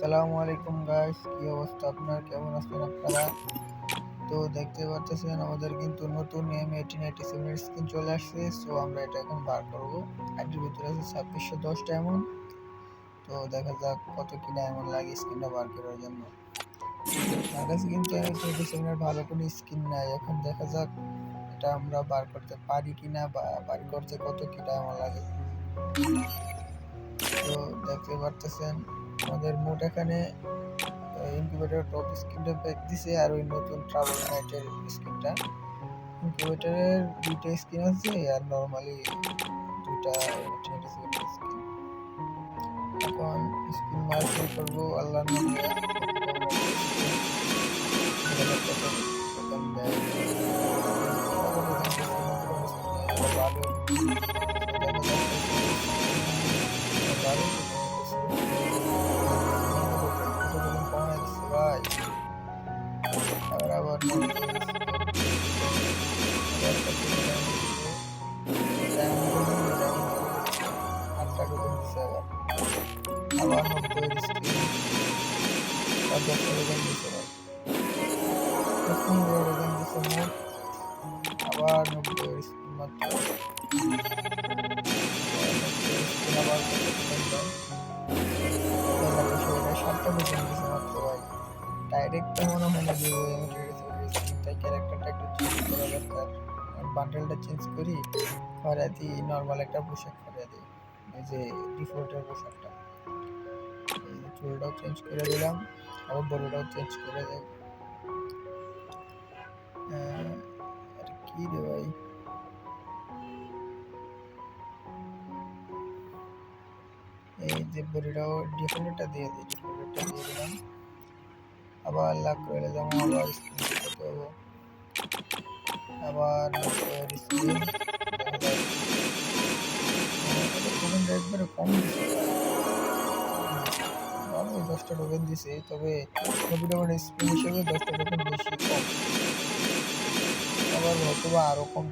আসসালামু আলাইকুম গাইস কি অবস্থা আপনার? কেমন আছেন আপনারা? তো দেখতে পাচ্ছেন, আমাদের কিন্তু নতুন M eighteen eighty seven screen চলে আসছে। সো আমরা এটা এখন বার করব। আইডির ভিতরে আছে ছাব্বিশশো দশ ডায়মন্ড তো দেখা যাক কত কি ডায়মন্ড লাগে স্ক্রিনটা বার করার জন্য। আমার কাছে কিন্তু এইটি সেভেনের ভালো কোনো স্কিন নাই। এখন দেখা যাক এটা আমরা বার করতে পারি কি না বা বার করতে কত কি ডায়মন্ড লাগে। তো দেখতে পারতেছেন আমাদের মোট এখানে ইনকিউবেটর টপ স্ক্রিনটা ব্যাক দিছে আর ওই নতুন ট্রাভেল নাইটের স্ক্রিনটা ইনকিউবেটরের দুইটা স্ক্রিন আছে আর নর্মালি দুইটা স্ক্রিন এখন স্ক্রিন মারা শুরু করব আল্লাহর নামে। আবার নব্বই মাত্র ভাই ডাইরেক্ট তো মনে হয় না দিব তাই ক্যারেক্টারটা একটু চেঞ্জ করা দরকার বান্ডেলটা চেঞ্জ করি করে দিই নর্মাল একটা পোশাক করে দিই যে ডিফল্টের পোশাকটা চুলটাও চেঞ্জ করে দিলাম আবার বড়টাও চেঞ্জ করে দেয়। আর কি রে ভাই? এই যে বড়িটাও ডিফল্টটা দিয়ে দিই দিয়ে দিলাম। আবার লাখ করে যেমন আবার স্ক্রিন করতে হবে আবার স্ক্রিন একবারে কম দশটা টোকেন দিছে, তবে টোকেন স্ক্রিন হিসেবে দশটা টোকেন বেশি। আবার হয়তো বা আরও কম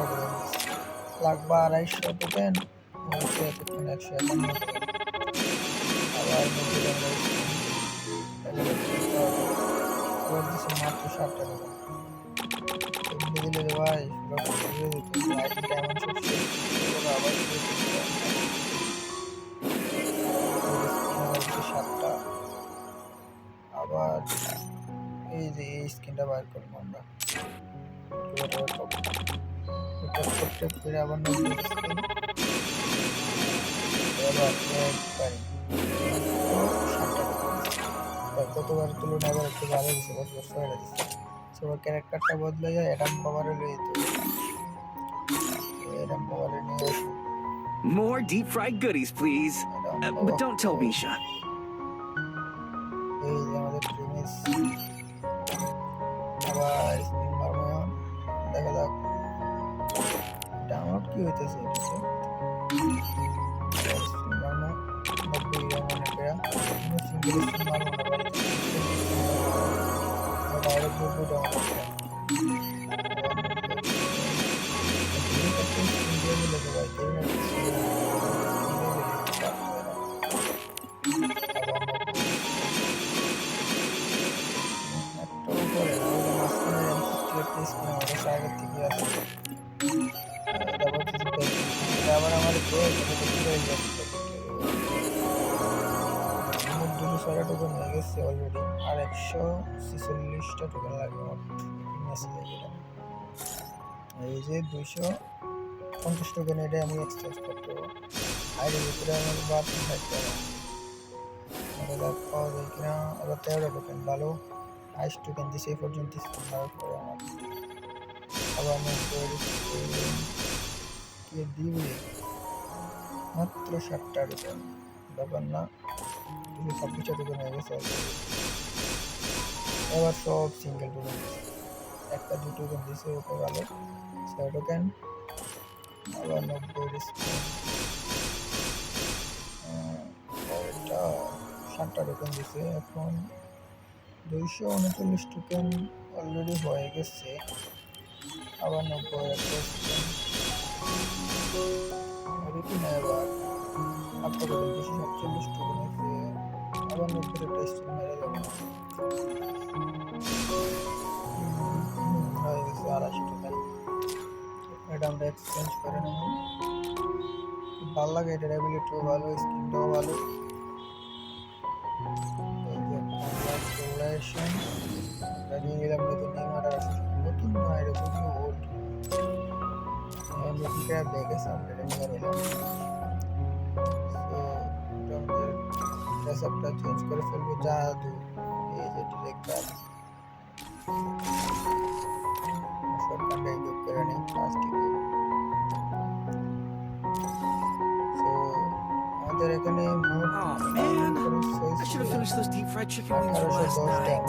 টোকেন লাগবে আড়াইশো টোকেন হচ্ছে এতক্ষণ একশো টোকেন আবার টোকেন মাত্র ষাটটা টাকা। ভাই এমন এই যে এই স্ক্রিনটা বার করব আমরা। করতে করে আবার নব্বই স্ক্রিন এবার একবারে ষাটটা টাকা গতবার তুলনায় আবার একটু ভালো দিচ্ছে বছর বছর হয়ে দিচ্ছে সবার ক্যারেক্টারটা বদলে যায় অ্যাডাম পাওয়ারে লই তো অ্যাডাম পাওয়ারে নিয়ে আসি More deep fried goodies, please. Uh, but don't tell Misha. দেখা যাক। ডাউনলোড কি হইতেছে এটাতে? আমার দুশো ছয়টা টোকেন হয়ে গেছে অলরেডি আর একশো ছেচল্লিশটা টোকেন মোট এই যে দুইশো পঞ্চাশ টোকেন এটা আমি এক্সচেঞ্জ করতে পারব ভিতরে আমার বাড়তি থাকতে হবে পাওয়া কিনা আবার তেরো টোকেন ভালো আইস টোকেন দিছে এই পর্যন্ত স্পিনার পরে আমার আবার কে দিবে মাত্র ষাটটা টোকেন ব্যাপার না দুশো ছাব্বিশটা টোকেন হয়ে গেছে এবার সব সিঙ্গেল টোকেন একটা, দুটো টোকেন দিছে ওকে ভালো। ছয় টোকেন আবার নব্বই এটা ষাটটা টোকেন দিছে এখন দুইশো উনচল্লিশ টোকেন অলরেডি হয়ে গেছে। আবার নব্বই একটা স্পিন কি না এবার আটটা টোকেন দুশো সাতচল্লিশ টোকেন আছে আবার একটা স্টিল মেরে হুম, হয়ে গেছে আড়াইশো টাকা এটা আমরা লাগে নতুন ক্যাব দেখে সামনে নিয়ে নিলাম সো এটা আমাদের ড্রেসআপটা চেঞ্জ করে ফেলব জাদু এই যে ডিরেক্টর শর্টকাটটা ইউজ করে নিই প্লাস্টিক সো আমাদের এখানে মোট Oh man, খরচ I should have হয়েছে finished those deep fried chicken wings from আঠারোশো last দশ night.